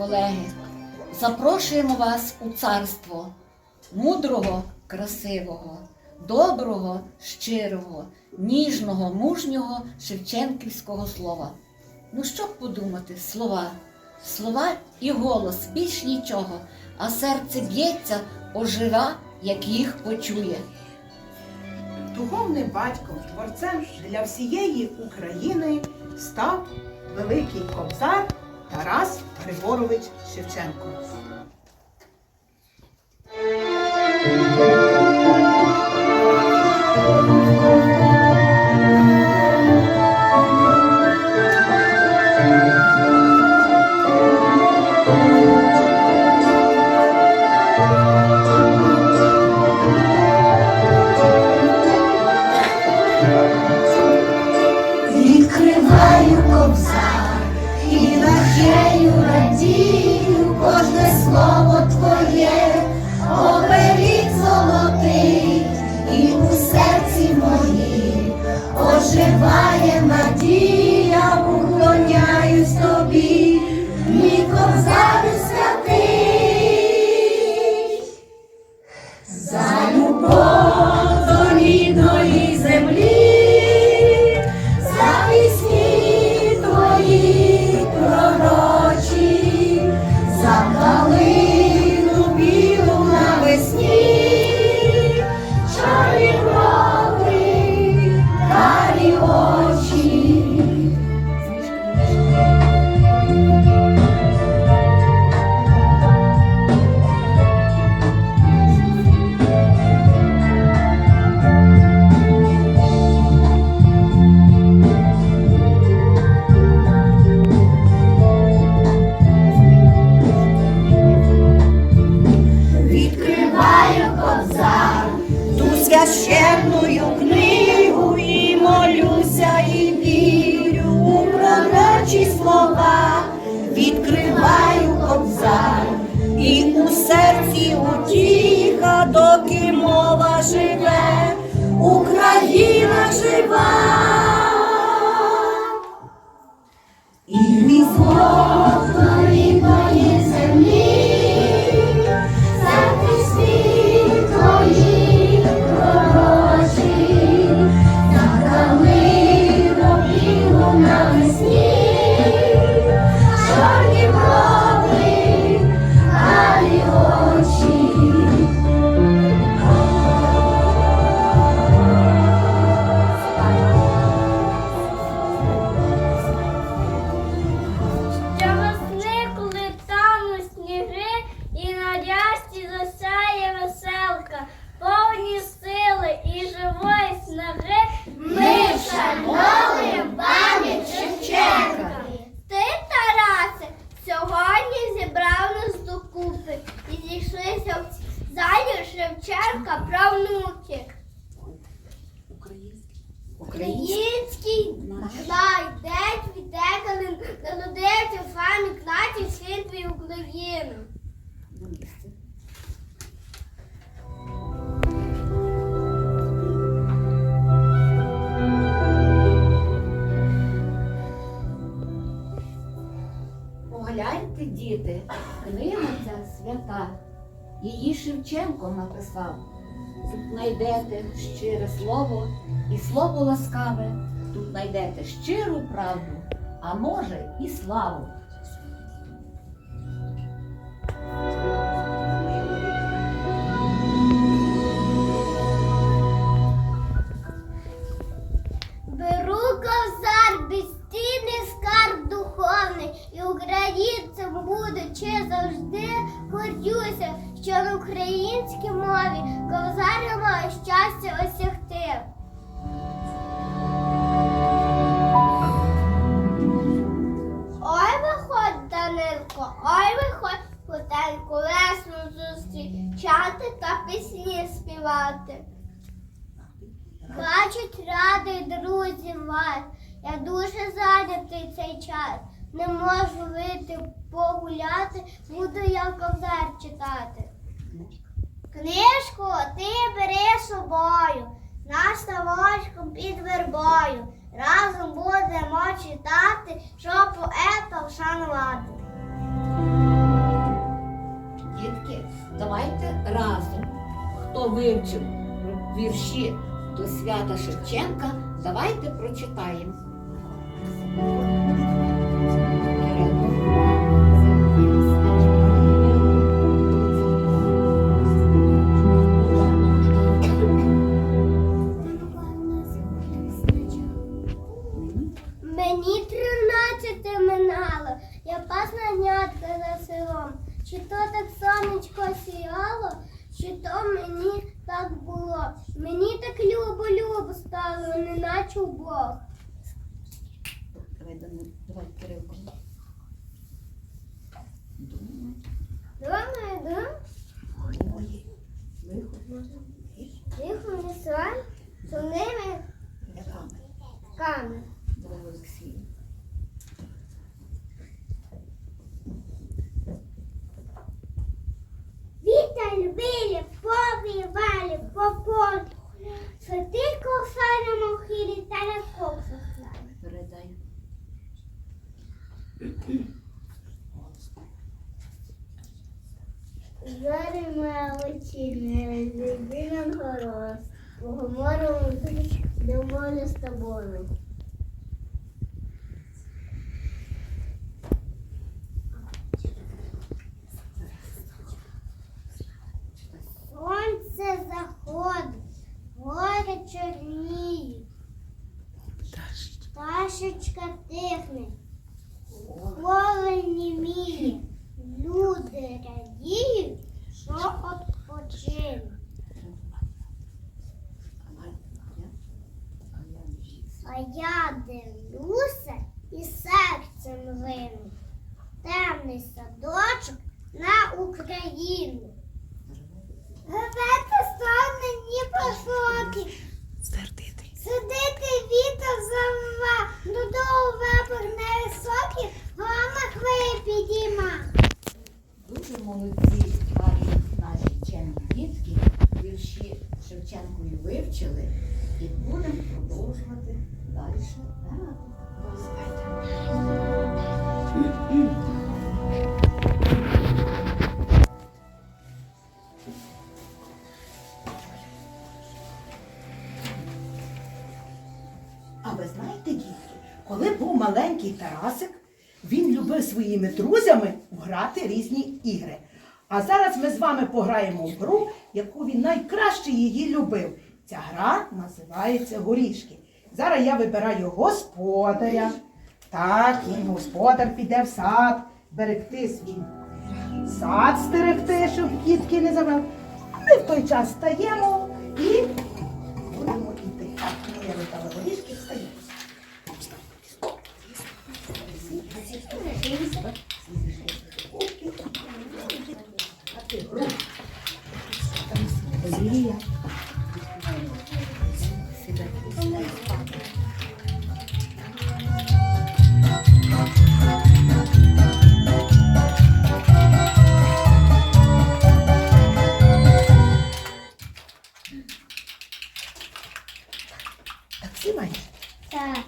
колеги, запрошуємо вас у царство мудрого, красивого, доброго, щирого, ніжного, мужнього шевченківського слова. Ну що подумати, слова, слова і голос, більш нічого, а серце б'ється, ожива, як їх почує. Духовним батьком, творцем для всієї України став великий кобзар Тарас Григорович Шевченко. Відкриваю священную книгу і молюся, і вірю у пророчі слова. Відкриваю кобзар, і у серці Україну. Погляньте, діти, книга ця свята. Її Шевченко написав. Тут знайдете щире слово і слово ласкаве. Тут знайдете щиру правду, а може і славу. Читати, щоб поета вшанувати. Дітки, давайте разом, хто вивчив вірші до свята Шевченка, давайте прочитаємо. Сонечко сіяло, чи то мені так було. Мені так любо-любо стало, неначе Бог. Давай, давай, Кирилко. Думаю, дум, ой, виходь. тихо не сон, сумними Руками. камер. Давай, любили, побівали по полю. Святий ковсарному хилі та на коксу славі. Передай. Зорі моя вечірня, люби нам поговоримо доволі з тобою. А ви знаєте, дітки, коли був маленький Тарасик, він любив своїми друзями грати різні ігри. А зараз ми з вами пограємо в гру, яку він найкраще її любив. Ця гра називається горішки. Зараз я вибираю господаря. Так, і господар піде в сад берегти свій сад стерегти, щоб дітки не забрали. Ми в той час стаємо і Так всі маєш? Так.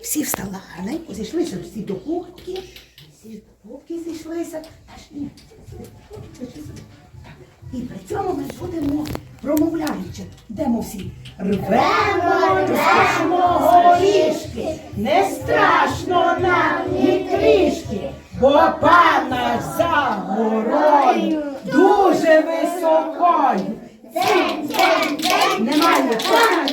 Всі встала гарненько, зійшлися всі до кухні. Всі до кухні зійшлися. Аж ні. І при цьому ми будемо промовляючи. Йдемо всі. Рвемо, рвемо горішки, не страшно нам ні трішки, бо пан наш за горою дуже високою. День, день, день. Немає пана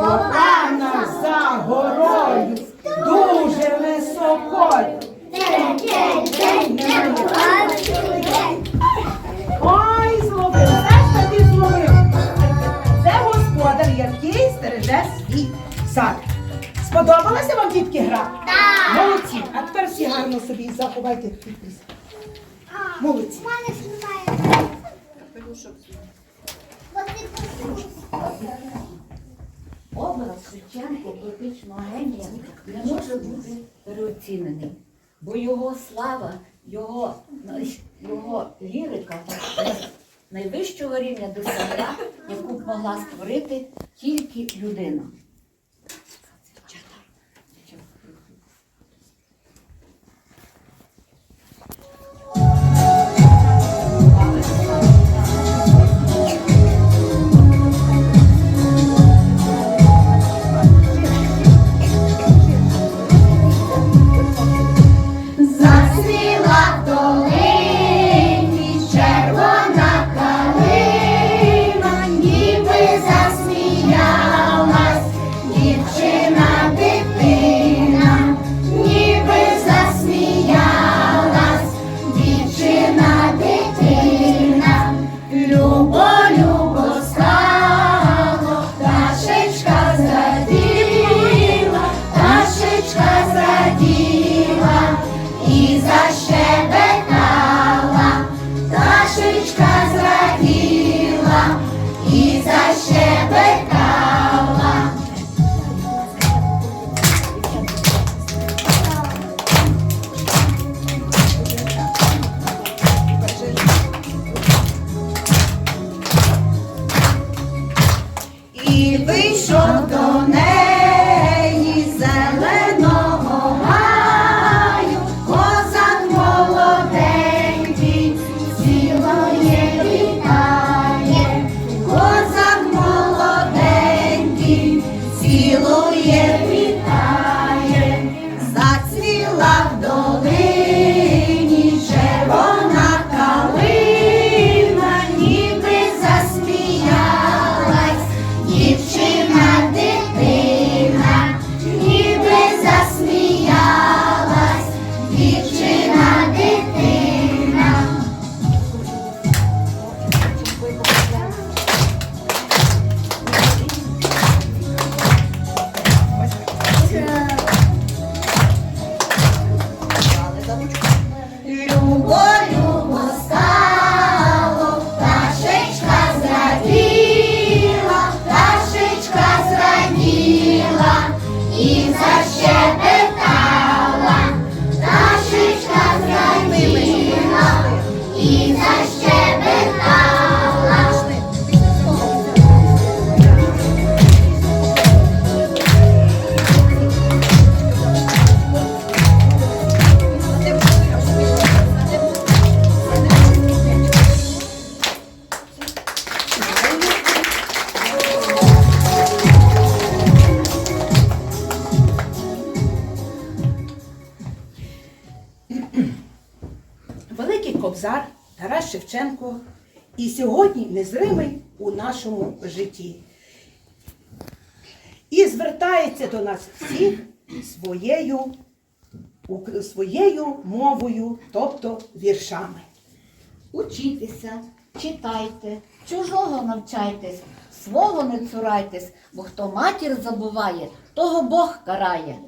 бо там за горою дуже високою. Ой, зловив, все ж таки зловив. Це господар, який стереже свій сад. Сподобалася вам дітки гра? Так! Молодці. А тепер всі гарно собі заховайте підпис. найвищого рівня добра, яку могла створити тільки людина. Шевченко і сьогодні незримий у нашому житті. І звертається до нас всіх своєю своєю мовою, тобто віршами. Учіться, читайте, чужого навчайтесь, свого не цурайтесь, бо хто матір забуває, того Бог карає.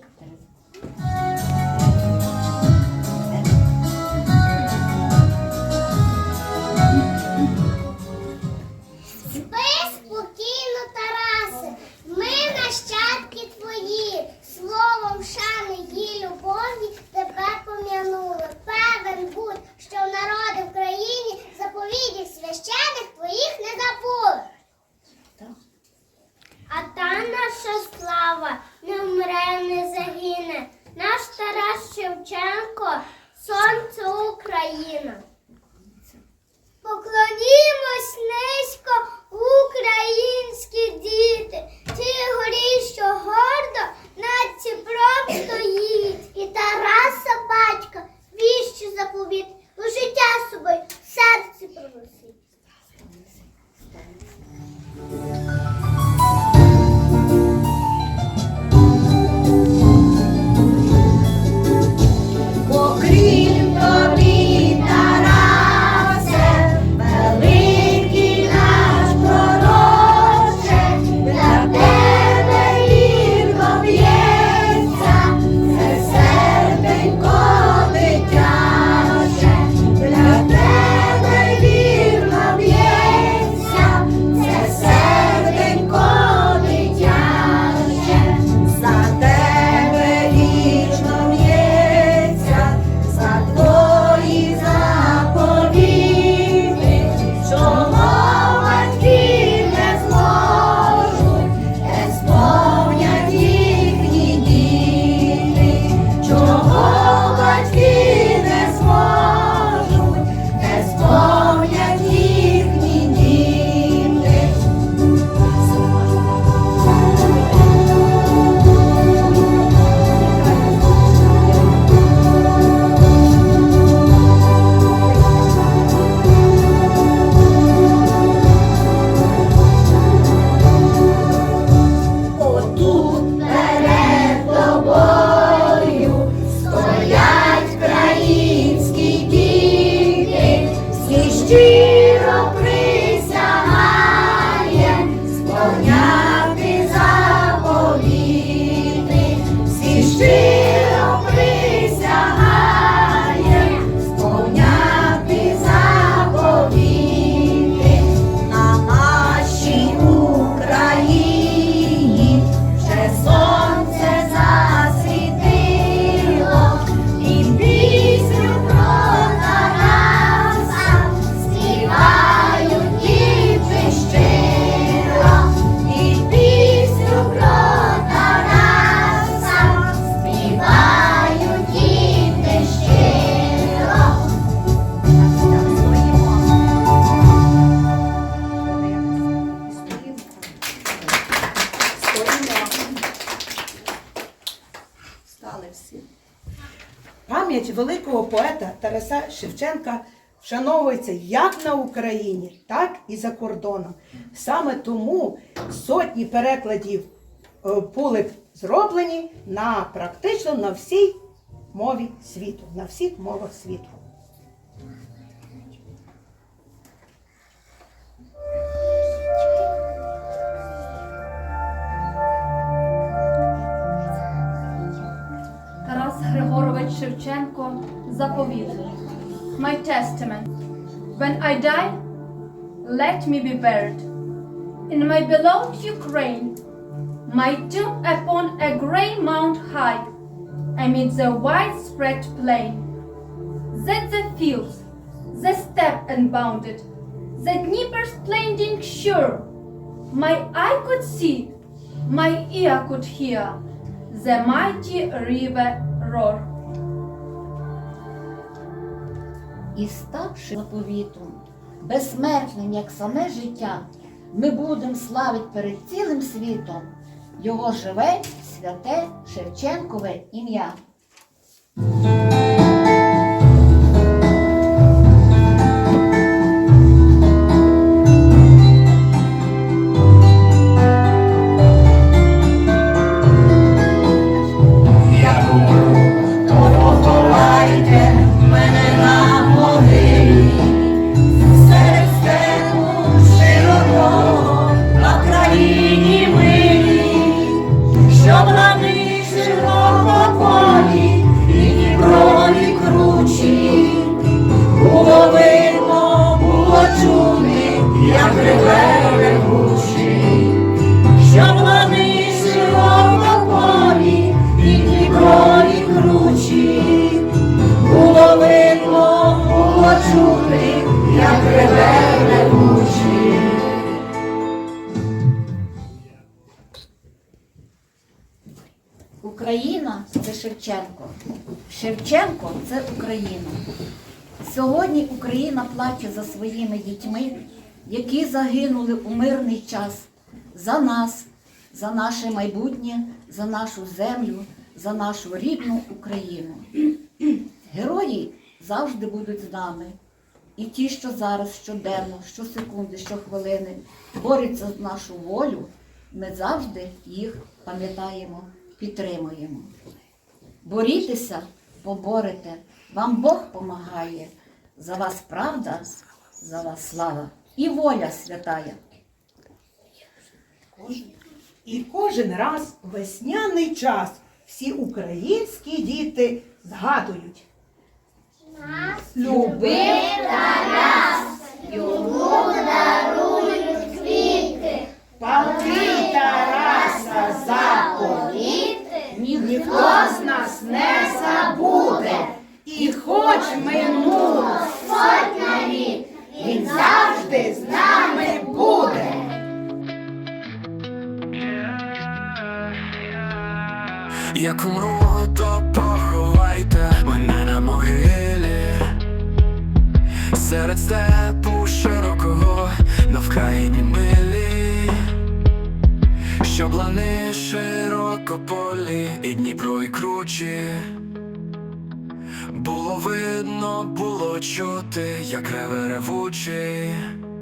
Шевченка вшановується як на Україні, так і за кордоном. Саме тому сотні перекладів е, були зроблені на практично на всій мові світу, на всіх мовах світу. Тарас Григорович Шевченко заповіт. My testament. When I die, let me be buried in my beloved Ukraine, my tomb upon a grey mount high, amid the widespread plain. That the fields, the steppe unbounded, the Dnieper splendid shore, my eye could see, my ear could hear, the mighty river roar. І ставши заповітом, безсмертним, як саме життя, ми будемо славить перед цілим світом його живе святе Шевченкове ім'я. Сьогодні Україна плаче за своїми дітьми, які загинули у мирний час за нас, за наше майбутнє, за нашу землю, за нашу рідну Україну. Герої завжди будуть з нами. І ті, що зараз щоденно, щосекунди, щохвилини борються за нашу волю, ми завжди їх пам'ятаємо, підтримуємо. Борітеся, поборете, вам Бог помагає. За вас правда, за вас слава і воля святая. І кожен раз весняний час всі українські діти згадують. Любив Тарас, йому дарують квіти, Палки